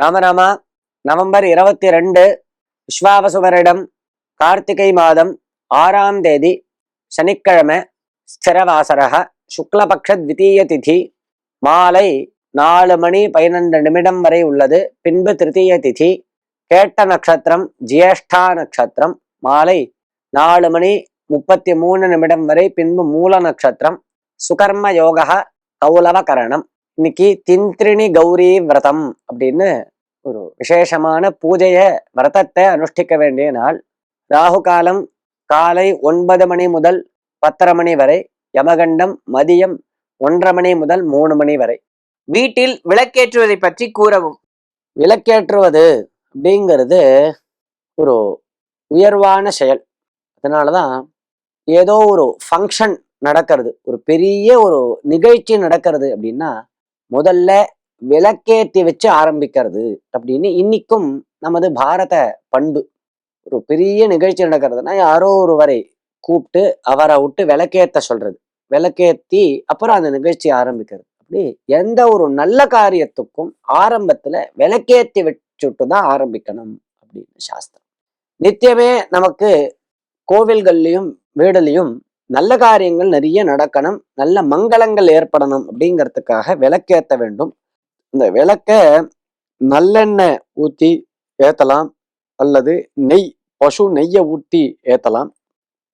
ராமராமா November இருபத்தி ரெண்டு விஸ்வாவசுவரிடம் கார்த்திகை மாதம் ஆறாம் தேதி சனிக்கிழமை ஸ்திரவாசரக சுக்லபக்ஷ த்விதீய திதி மாலை நாலு மணி பதினெண்டு நிமிடம் வரை உள்ளது. பின்பு திருத்தீய திதி கேட்ட நட்சத்திரம் ஜியேஷ்டா நட்சத்திரம் மாலை நாலு மணி முப்பத்தி மூணு நிமிடம் வரை பின்பு மூல நட்சத்திரம் சுகர்ம யோக கௌலவ கரணம். இன்னைக்கு திந்திரிணி கௌரி விரதம் அப்படின்னு ஒரு விசேஷமான பூஜையை விரதத்தை அனுஷ்டிக்க வேண்டிய நாள். ராகு காலம் காலை ஒன்பது மணி முதல் பத்தரை மணி வரை யமகண்டம் மதியம் ஒன்றரை மணி முதல் மூணு மணி வரை. வீட்டில் விளக்கேற்றுவதை பற்றி கூறவும். விளக்கேற்றுவது அப்படிங்கிறது ஒரு உயர்வான செயல். அதனாலதான் ஏதோ ஒரு ஃபங்க்ஷன் நடக்கிறது. ஒரு பெரிய ஒரு நிகழ்ச்சி நடக்கிறது அப்படின்னா முதல்ல விளக்கேற்றி வச்சு ஆரம்பிக்கிறது அப்படின்னு இன்னைக்கும் நமது பாரத பண்பு. ஒரு பெரிய நிகழ்ச்சி நடக்கிறதுனா யாரோ ஒருவரை கூப்பிட்டு அவரை விட்டு விளக்கேற்ற சொல்றது. விளக்கேத்தி அப்புறம் அந்த நிகழ்ச்சி ஆரம்பிக்கிறது. அப்படி எந்த ஒரு நல்ல காரியத்துக்கும் ஆரம்பத்துல விளக்கேற்றி வச்சுட்டு தான் ஆரம்பிக்கணும் அப்படின்னு சாஸ்திரம். நித்தியமே நமக்கு கோவில்கள்லையும் வீடுலையும் நல்ல காரியங்கள் நிறைய நடக்கணும். நல்ல மங்களங்கள் ஏற்படணும் அப்படிங்கிறதுக்காக விளக்கேற்ற வேண்டும். இந்த விளக்க நல்லெண்ணெய் ஊற்றி ஏற்றலாம் அல்லது நெய் பசு நெய்யை ஊற்றி ஏற்றலாம்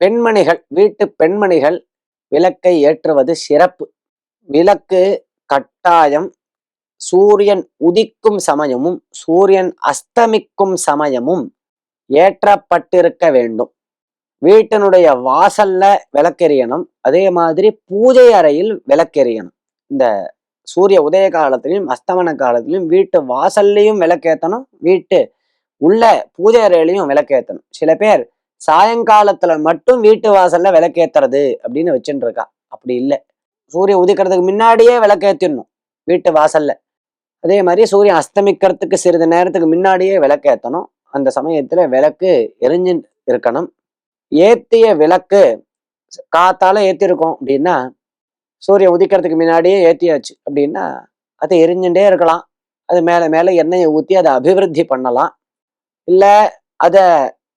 பெண்மணிகள் வீட்டு பெண்மணிகள் விளக்கை ஏற்றுவது சிறப்பு. விளக்கு கட்டாயம் சூரியன் உதிக்கும் சமயமும் சூரியன் அஸ்தமிக்கும் சமயமும் ஏற்றப்பட்டிருக்க வேண்டும். வீட்டினுடைய வாசல்ல விளக்கெரியணும் அதே மாதிரி பூஜை அறையில் விளக்கெரியணும் இந்த சூரிய உதய காலத்திலையும் அஸ்தமன காலத்திலையும் வீட்டு வாசல்லையும் விளக்கேற்றணும் வீட்டு உள்ள பூஜை அறையிலையும் விளக்கேற்றணும் சில பேர் சாயங்காலத்துல மட்டும் வீட்டு வாசல்ல விளக்கேத்துறது அப்படின்னு வச்சுட்டு இருக்கா அப்படி இல்லை. சூரியன் உதிக்கிறதுக்கு முன்னாடியே விளக்கேத்திடணும் வீட்டு வாசல்ல. அதே மாதிரி சூரியன் அஸ்தமிக்கிறதுக்கு சிறிது நேரத்துக்கு முன்னாடியே விளக்கேற்றணும் அந்த சமயத்துல விளக்கு எரிஞ்சு இருக்கணும். ஏத்திய விளக்கு காத்தால ஏத்திருக்கோம் அப்படின்னா சூரியன் உதிக்கிறதுக்கு முன்னாடியே ஏற்றியாச்சு அப்படின்னா அது எரிஞ்சுட்டே இருக்கலாம். அது மேலே மேலே எண்ணெயை ஊற்றி அதை அபிவிருத்தி பண்ணலாம். இல்லை அதை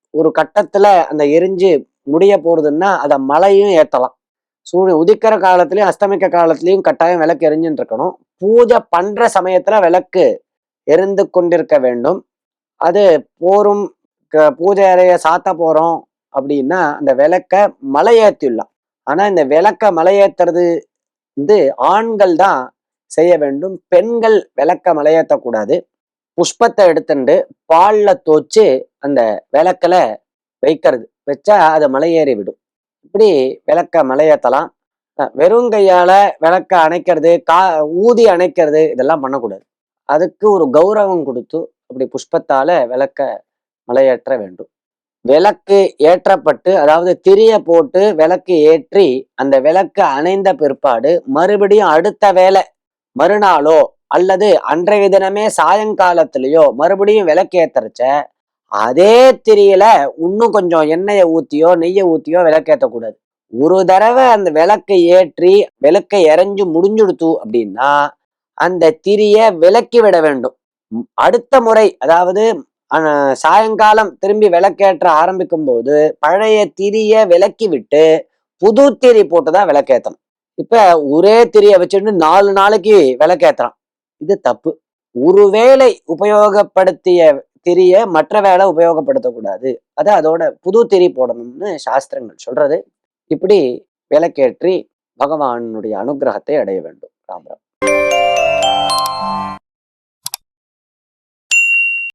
ஒரு கட்டத்தில் அந்த எரிஞ்சு முடிய போகிறதுன்னா அதை மழையும் ஏற்றலாம் சூரியன் உதிக்கிற காலத்துலையும் அஸ்தமிக்க காலத்துலையும் கட்டாயம் விளக்கு எரிஞ்சுட்டு இருக்கணும். பூஜை பண்ணுற சமயத்தில் விளக்கு எரிந்து கொண்டிருக்க வேண்டும். அது போரும் க- பூஜை அறையை சாத்த போகிறோம் அப்படின்னா அந்த விளக்க மலையேற்றிடலாம் ஆனா இந்த விளக்க மலையேத்துறது வந்து ஆண்கள் தான் செய்ய வேண்டும். பெண்கள் விளக்க மலையேற்றக்கூடாது புஷ்பத்தை எடுத்துட்டு பால்ல தோச்சு அந்த விளக்கில் வைக்கிறது. வச்சா அது மலையேறி விடும். இப்படி விளக்க மலையேற்றலாம் வெறும் கையால் விளக்க அணைக்கிறது கா ஊதி அணைக்கிறது இதெல்லாம் பண்ணக்கூடாது. அதுக்கு ஒரு கௌரவம் கொடுத்து அப்படி புஷ்பத்தால் விளக்க மலையேற்ற வேண்டும். விளக்கு ஏற்றப்பட்டு அதாவது திரிய போட்டு விளக்கு ஏற்றி அந்த விளக்கு அணைந்த பிற்பாடு மறுபடியும் அடுத்த வேலை மறுநாளோ அல்லது அன்றைய தினமே சாயங்காலத்திலேயோ மறுபடியும் விளக்கு ஏத்துறச்ச அதே திரியில இன்னும் கொஞ்சம் எண்ணெயை ஊத்தியோ நெய்யை ஊத்தியோ விளக்கேற்றக்கூடாது ஒரு தடவை அந்த விளக்கை ஏற்றி விளக்கை எரைஞ்சு முடிஞ்சுடுத்து அப்படின்னா அந்த திரிய விலக்கி விட வேண்டும். அடுத்த முறை அதாவது அஹ், சாயங்காலம் திரும்பி விளக்கேற்ற ஆரம்பிக்கும் போது பழைய திரிய விலக்கி விட்டு புது திரி போட்டு தான் விளக்கேற்றணும் இப்ப ஒரே திரிய வச்சுட்டு நாலு நாளைக்கு விளக்கேத்துறான். இது தப்பு. ஒரு வேளை உபயோகப்படுத்திய திரிய மற்ற வேளை உபயோகப்படுத்தக்கூடாது. அது அதோட புது திரி போடணும்னு சாஸ்திரங்கள் சொல்றது. இப்படி விளக்கேற்றி பகவானுடைய அனுகிரகத்தை அடைய வேண்டும். ராமராம்